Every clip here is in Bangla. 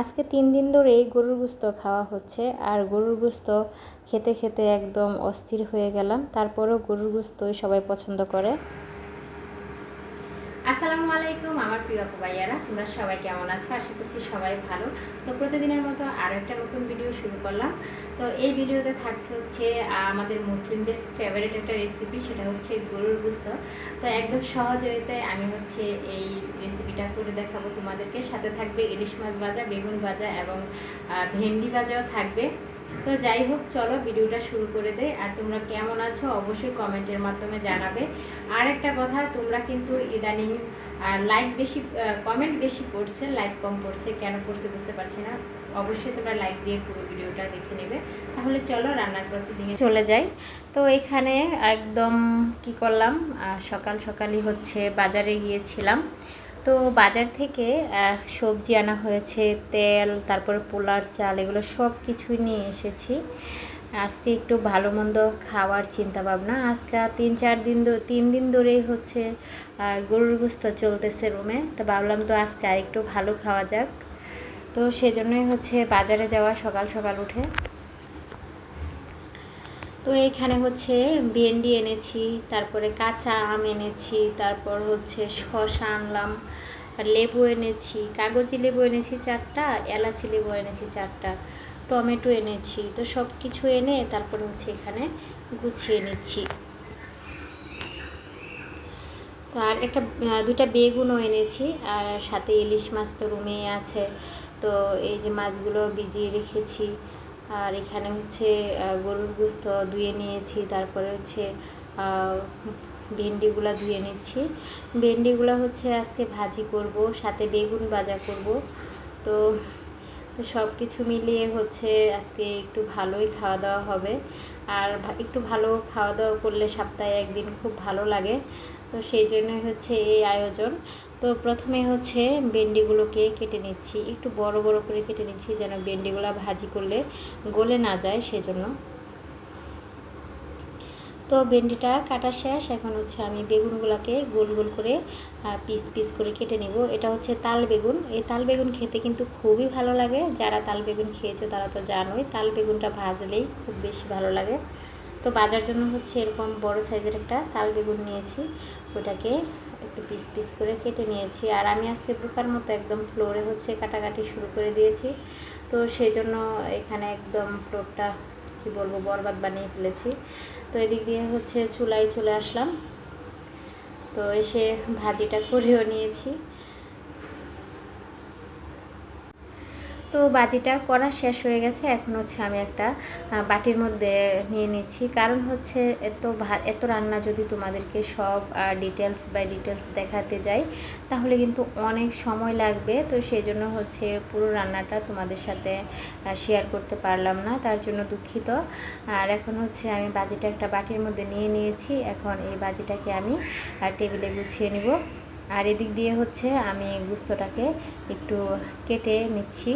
আজকে তিন দিন ধরে এই গরুর গুস্ত খাওয়া হচ্ছে আর গরুর গুস্ত খেতে খেতে একদম অস্থির হয়ে গেলাম। তারপরেও গরুর গুস্তই সবাই পছন্দ করে। প্রিয় ভাইয়ারা তোমরা সবাই কেমন আছো? আশা করছি সবাই ভালো। তো প্রতিদিনের মতো আরও একটা নতুন ভিডিও শুরু করলাম। তো এই ভিডিওতে থাকছে হচ্ছে আমাদের মুসলিমদের ফেভারিট একটা রেসিপি সেটা হচ্ছে গরুর গুস্ত। তো একদম সহজ হইতে আমি হচ্ছে এই রেসিপিটা করে দেখাবো তোমাদেরকে। সাথে থাকবে ইলিশ মাছ ভাজা, বেগুন ভাজা এবং ভেন্ডি ভাজাও থাকবে। তো যাই হোক, চলো ভিডিওটা শুরু করে দেয় আর তোমরা কেমন আছো অবশ্যই কমেন্টের মাধ্যমে জানাবে। আর একটা কথা, তোমরা কিন্তু ইদানিং লাইক বেশি কমেন্ট বেশি পড়ছে লাইক কম পড়ছে কেন পড়ছে বুঝতে পারছি না। অবশ্যই তোমরা লাইক দিয়ে পুরো ভিডিওটা দেখে নেবে। তাহলে চলো রান্নার প্রসিডিংয়ে চলে যাই। তো এখানে একদম কি করলাম সকাল সকালই হচ্ছে বাজারে গিয়েছিলাম। তো বাজার থেকে সবজি আনা হয়েছে, তেল, তারপরে পোলার চাল, এগুলো সব কিছুই নিয়ে এসেছি। আজকে একটু ভালো মন্দ খাওয়ার চিন্তা ভাবনা। আজকে তিন, চার দিন তিন দিন ধরেই হচ্ছে গরুর গুস্ত চলতেছে রুমে। তো ভাবলাম তো আজকে আর একটু ভালো খাওয়া যাক। তো সেজন্যই হচ্ছে বাজারে যাওয়া সকাল সকাল উঠে। তো এখানে হচ্ছে ভেন্ডি এনেছি, তারপরে কাঁচা আম এনেছি, তারপর হচ্ছে শশা আনলাম লেবু এনেছি, কাগজি লেবু এনেছি চারটা, এলাচি লেবু এনেছি চারটা, টমেটো এনেছি, তো সব কিছু এনে তারপরে হচ্ছে এখানে গুছিয়ে নিচ্ছি। তো আর একটা দুটা বেগুনও এনেছি, আর সাথে ইলিশ মাছ তো রুমেই আছে, তো এই যে মাছগুলো ভিজিয়ে রেখেছি আর এখানে হচ্ছে গরুর গুস্ত ধুয়ে নিয়েছি, তারপরে হচ্ছে ভেন্ডিগুলো ধুয়ে নিচ্ছি। ভেন্ডিগুলো হচ্ছে আজকে ভাজি করব, সাথে বেগুন ভাজা করব। তো তো সব কিছু মিলিয়ে হচ্ছে আজকে একটু ভালোই খাওয়া দাওয়া হবে। আর একটু ভালো খাওয়া দাওয়া করলে সপ্তাহে একদিন খুব ভালো লাগে। তো সেই জন্যই হচ্ছে এই আয়োজন। তো প্রথমে হচ্ছে ভেন্ডিগুলোকে কেটে নিচ্ছি। একটু বড় বড় করে কেটে নিচ্ছি যেন ভেন্ডিগুলো ভাজি করলে গলে না যায় সেজন্য। তো ভেন্ডিটা কাটা শেষ, এখন হচ্ছে আমি বেগুনগুলোকে গোল গোল করে পিস পিস করে কেটে নেব। এটা হচ্ছে তাল বেগুন। এই তাল বেগুন খেতে কিন্তু খুবই ভালো লাগে। যারা তাল বেগুন খেয়েছো তারা তো জানোই, তাল বেগুনটা ভাজলেই খুব বেশি ভালো লাগে। তো বাজার জন্য হচ্ছে এরকম বড় সাইজের একটা তাল বেগুন নিয়েছি। ওটাকে একটু পিস পিস করে কেটে নিয়েছি। আর আমি আজকে বুকার মতো একদম ফ্লোরে হচ্ছে কাটাকাটি শুরু করে দিয়েছি। তো সেই জন্য এখানে একদম ফ্লোরটা, কি বলব, বরবাদ বানিয়ে ফেলেছি। তো এদিক দিয়ে হচ্ছে চুলায় চলে আসলাম। তো এসে ভাজিটা করেও নিয়েছি। তো বাজিটা করা শেষ হয়ে গেছে। এখন হচ্ছে আমি একটা বাটির মধ্যে নিয়ে নিচ্ছি। কারণ হচ্ছে এত এত রান্না যদি তোমাদেরকে সব ডিটেলস বাই ডিটেলস দেখাতে যাই, তাহলে কিন্তু অনেক সময় লাগবে। তো সেই জন্য হচ্ছে পুরো রান্নাটা তোমাদের সাথে শেয়ার করতে পারলাম না, তার জন্য দুঃখিত। আর এখন হচ্ছে আমি বাজিটা একটা বাটির মধ্যে নিয়ে নিয়েছি। এখন এই বাজিটাকে আমি টেবিলে গুছিয়ে নিব। আর এদিক দিয়ে হচ্ছে আমি গুস্তটাকে একটু কেটে নিচ্ছি।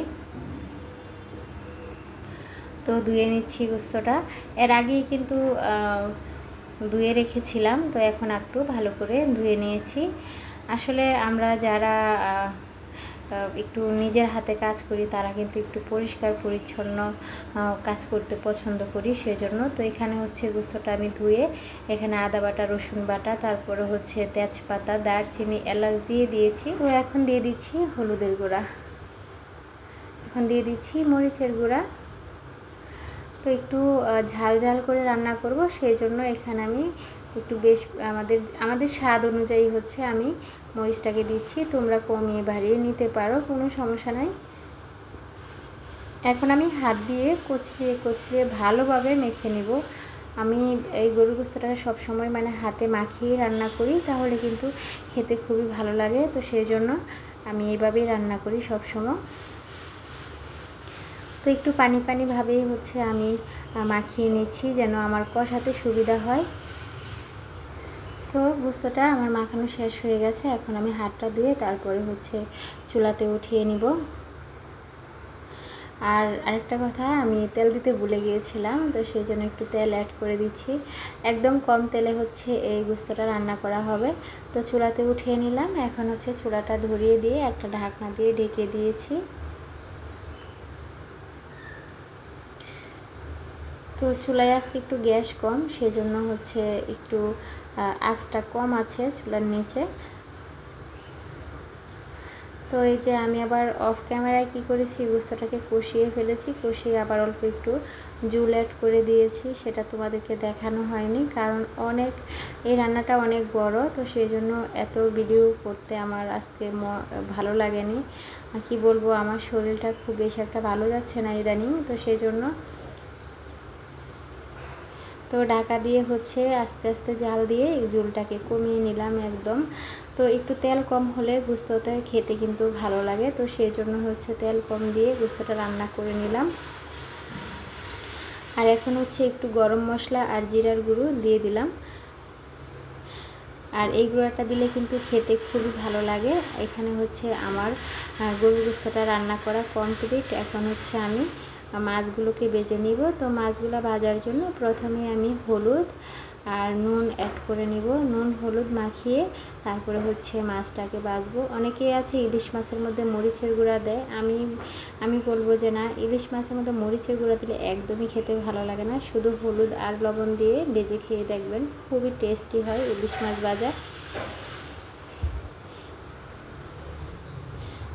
তো ধুয়ে নিচ্ছি গুস্তটা। এর আগেই কিন্তু ধুয়ে রেখেছিলাম, তো এখন একটু ভালো করে ধুয়ে নিয়েছি। আসলে আমরা যারা একটু নিজের হাতে কাজ করি, তারা কিন্তু একটু পরিষ্কার, পরিচ্ছন্ন কাজ করতে পছন্দ করি সেজন্য। তো এখানে হচ্ছে গুস্তটা আমি ধুয়ে, এখানে আদা বাটা, রসুন বাটা, তারপরে হচ্ছে তেজপাতা, দারচিনি, এলাচ দিয়ে দিয়েছি। তো এখন দিয়ে দিচ্ছি হলুদের গুঁড়া। এখন দিয়ে দিচ্ছি মরিচের গুঁড়া। তো একটু ঝাল ঝাল করে রান্না করব সেই জন্য এখানে আমি একটু বেশ, আমাদের আমাদের স্বাদ অনুযায়ী হচ্ছে আমি মরিচটাকে দিচ্ছি। তোমরা কমিয়ে বাড়িয়ে নিতে পারো, কোনো সমস্যা নাই। এখন আমি হাত দিয়ে কচলিয়ে কচলিয়ে ভালোভাবে মেখে নেব। আমি এই গরুর গোস্তটাকে সবসময় মানে হাতে মাখিয়ে রান্না করি, তাহলে কিন্তু খেতে খুবই ভালো লাগে। তো সেই জন্য আমি এইভাবেই রান্না করি সবসময়। তো একটু পানি পানিভাবেই হচ্ছে আমি মাখিয়ে নিচ্ছি যেন আমার কষাতে সুবিধা হয়। তো গুস্তটা আমার মাখানো শেষ হয়ে গেছে, এখন আমি হাতটা ধুয়ে তারপরে হচ্ছে চুলাতে উঠিয়ে নিব। আর আরেকটা কথা, আমি তেল দিতে ভুলে গিয়েছিলাম, তো সেই জন্য একটু তেল অ্যাড করে দিচ্ছি। একদম কম তেলে হচ্ছে এই গুস্তটা রান্না করা হবে। তো চুলাতে উঠিয়ে নিলাম, এখন হচ্ছে চুলাটা ধরিয়ে দিয়ে একটা ঢাকনা দিয়ে ঢেকে দিয়েছি। তো চুলায় আজকে একটু গ্যাস কম, সেজন্য হচ্ছে একটু আঁচটা কম আছে চুলার নিচে। তো এই যে আমি আবার অফ ক্যামেরায় কি করেছি, গুস্তটাকে কষিয়ে ফেলেছি, কষিয়ে আবার অল্প একটু জুল অ্যাড করে দিয়েছি, সেটা তোমাদেরকে দেখানো হয়নি, কারণ অনেক, এই রান্নাটা অনেক বড়, তো সেই জন্য এত ভিডিও করতে আমার আজকে ম- ভালো লাগেনি। কি বলব, আমার শরীরটা খুব বেশি একটা ভালো যাচ্ছে না ইদানিং, তো সেই জন্য তো ঢাকা দিয়ে হচ্ছে আস্তে আস্তে জাল দিয়ে এই ঝোলটাকে কমিয়ে নিলাম একদম। তো একটু তেল কম হলে গুস্তটা খেতে কিন্তু ভালো লাগে। তো সেই জন্য হচ্ছে তেল কম দিয়ে গুস্তটা রান্না করে নিলাম। আর এখন হচ্ছে একটু গরম মশলা আর জিরার গুঁড়ো দিয়ে দিলাম। আর এই গুঁড়োটা দিলে কিন্তু খেতে খুবই ভালো লাগে। এখানে হচ্ছে আমার গরুর গুস্তটা রান্না করা কমপ্লিট এখন হচ্ছে আমি মাছগুলোকে বেজে নিব। তো মাছগুলো ভাজার জন্য প্রথমে আমি হলুদ আর নুন অ্যাড করে নিব। নুন, হলুদ মাখিয়ে তারপরে হচ্ছে মাছটাকে ভাজবো। অনেকেই আছে ইলিশ মাছের মধ্যে মরিচের গুঁড়া দেয়। আমি আমি বলব যে না, ইলিশ মাছের মধ্যে মরিচের গুঁড়া দিলে একদমই খেতে ভালো লাগে না। শুধু হলুদ আর লবণ দিয়ে বেজে খেয়ে দেখবেন, খুবই টেস্টি হয় ইলিশ মাছ ভাজা।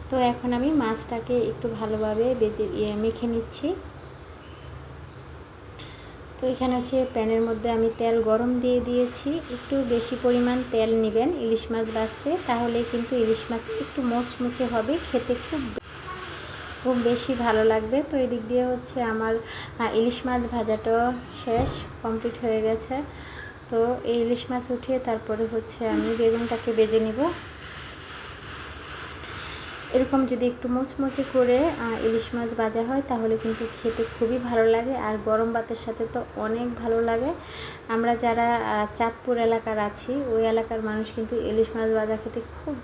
তো এখন আমি মাছটাকে একটু ভালোভাবে বেজে ইয়ে মেখে নিচ্ছি। তো এখানে হচ্ছে প্যানের মধ্যে আমি তেল গরম দিয়ে দিয়েছি। একটু বেশি পরিমাণ তেল নেবেন ইলিশ মাছ ভাজতে তাহলে কিন্তু ইলিশ মাছ একটু মোচমুচে হবে, খেতে খুব খুব বেশি ভালো লাগবে। তো এদিক দিয়ে হচ্ছে আমার ইলিশ মাছ ভাজাটা শেষ, কমপ্লিট হয়ে গেছে। তো এই ইলিশ মাছ উঠিয়ে তারপরে হচ্ছে আমি বেগুনটাকে বেজে নিব। এরকম যদি একটু মুচমুচে করে ইলিশ মাছ ভাজা হয়, তাহলে কিন্তু খেতে খুবই ভালো লাগে। আর গরম ভাতের সাথে তো অনেক ভালো লাগে। আমরা যারা চাঁদপুর এলাকার আছি, ওই এলাকার মানুষ কিন্তু ইলিশ মাছ ভাজা খেতে খুব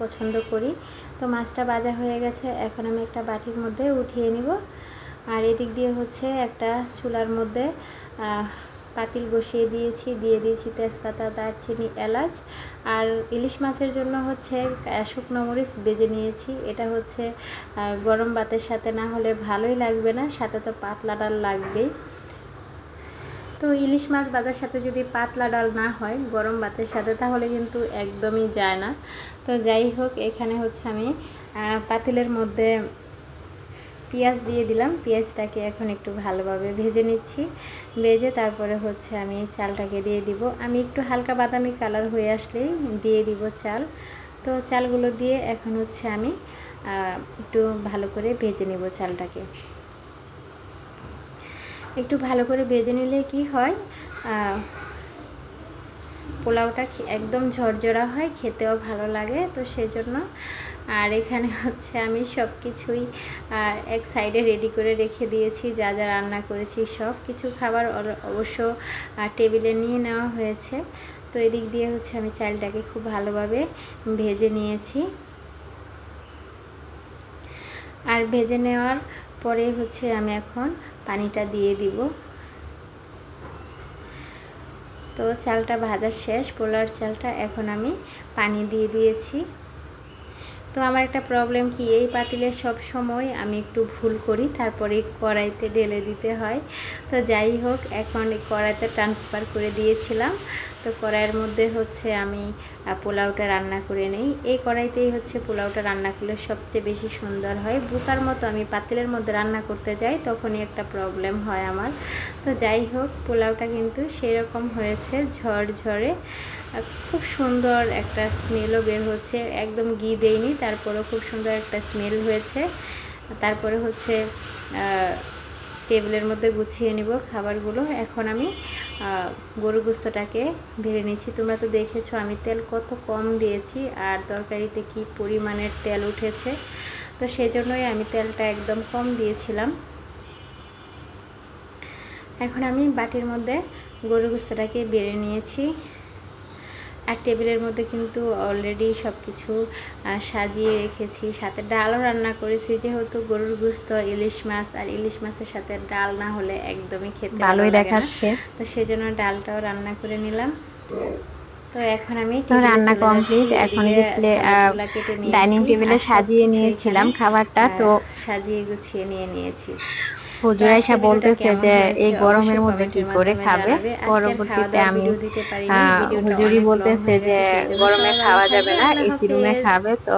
পছন্দ করি। তো মাছটা ভাজা হয়ে গেছে, এখন আমি একটা বাটির মধ্যে উঠিয়ে নিব। আর এদিক দিয়ে হচ্ছে একটা চুলার মধ্যে পাতিল বসিয়ে দিয়েছি, দিয়ে দিয়েছি তেজপাতা, দারচিনি, এলাচ। আর ইলিশ মাছের জন্য হচ্ছে শুকনো মরিচ বেজে নিয়েছি। এটা হচ্ছে গরম ভাতের সাথে না হলে ভালোই লাগবে না, সাথে তো পাতলা ডাল লাগবেই। তো ইলিশ মাছ ভাজার সাথে যদি পাতলা ডাল না হয়, গরম ভাতের সাথে, তাহলে কিন্তু একদমই যায় না। তো যাই হোক, এখানে হচ্ছে আমি পাতিলের মধ্যে পেঁয়াজ দিয়ে দিলাম। পেঁয়াজটাকে এখন একটু ভালোভাবে ভেজে নিচ্ছি। ভেজে তারপরে হচ্ছে আমি চালটাকে দিয়ে দিব। আমি একটু হালকা বাদামি কালার হয়ে আসলেই দিয়ে দিব চাল। তো চালগুলো দিয়ে এখন হচ্ছে আমি একটু ভালো করে ভেজে নিব চালটাকে। একটু ভালো করে ভেজে নিলে কি হয় পোলাওটা একদম ঝরঝরা হয়, খেতেও ভালো লাগে, তো সেজন্য। আর এখানে হচ্ছে আমি সব কিছুই এক সাইডে রেডি করে রেখে দিয়েছি, যা যা রান্না করেছি সব। কিছু খাবার অবশ্য টেবিলে নিয়ে নেওয়া হয়েছে। তো এদিক দিয়ে হচ্ছে আমি চালটাকে খুব ভালোভাবে ভেজে নিয়েছি। আর ভেজে নেওয়ার পরে হচ্ছে আমি এখন পানিটা দিয়ে দিব। তো চালটা ভাজা শেষ পোলার চালটা এখন আমি পানি দিয়ে দিয়েছি। তো আমার একটা প্রবলেম কি, এই পাতিলে সব সময় আমি একটু ভুল করি, তারপরে কড়াইতে ঢেলে দিতে হয়। তো যাই হোক, এখন এই কড়াইতে ট্রান্সফার করে দিয়েছিলাম। তো কড়াইয়ের মধ্যে হচ্ছে আমি পোলাওটা রান্না করে নেই। এই কড়াইতেই হচ্ছে পোলাওটা রান্না করলে সবচেয়ে বেশি সুন্দর হয়। বুকার মতো আমি পাতিলের মধ্যে রান্না করতে যাই, তখনই একটা প্রবলেম হয় আমার। তো যাই হোক, পোলাওটা কিন্তু সেরকম হয়েছে, ঝরঝরে। আর খুব সুন্দর একটা স্মেলও বের হচ্ছে। একদম ঘি দেয়নি তারপরেও খুব সুন্দর একটা স্মেল হয়েছে। তারপরে হচ্ছে টেবিলের মধ্যে গুছিয়ে নিব খাবারগুলো। এখন আমি গরু গুস্তটাকে ভেড়ে নিচ্ছি। তোমরা তো দেখেছ আমি তেল কত কম দিয়েছি আর তরকারিতে কি পরিমাণের তেল উঠেছে। তো সেজন্যই আমি তেলটা একদম কম দিয়েছিলাম। এখন আমি বাটির মধ্যে গরু গুস্তটাকে বেড়ে নিয়েছি। আর টেবিলের মধ্যে কিন্তু অলরেডি সব কিছু সাজিয়ে রেখেছি। সাথে ডালও রান্না করেছি যেহেতু গরুর গুস্ত ইলিশ মাছ আর ইলিশ মাছের সাথে ডাল না হলে একদমই খেতে ভালোই দেখাচ্ছে। তো সেজন্য ডালটাও রান্না করে নিলাম। তো এখন আমি তো রান্না কমপ্লিট এখন ডাইনিং টেবিলে সাজিয়ে নিয়েছিলাম খাবারটা তো সাজিয়ে গুছিয়ে নিয়ে নিয়েছি। হুজুর ভিডিওটা বলতেছে যে এই গরমের মধ্যে কি করে খাবে? পরবর্তীতে আমি হুজুরি বলতেছে যে গরমে খাওয়া যাবে না এসি রুমে খাবে তো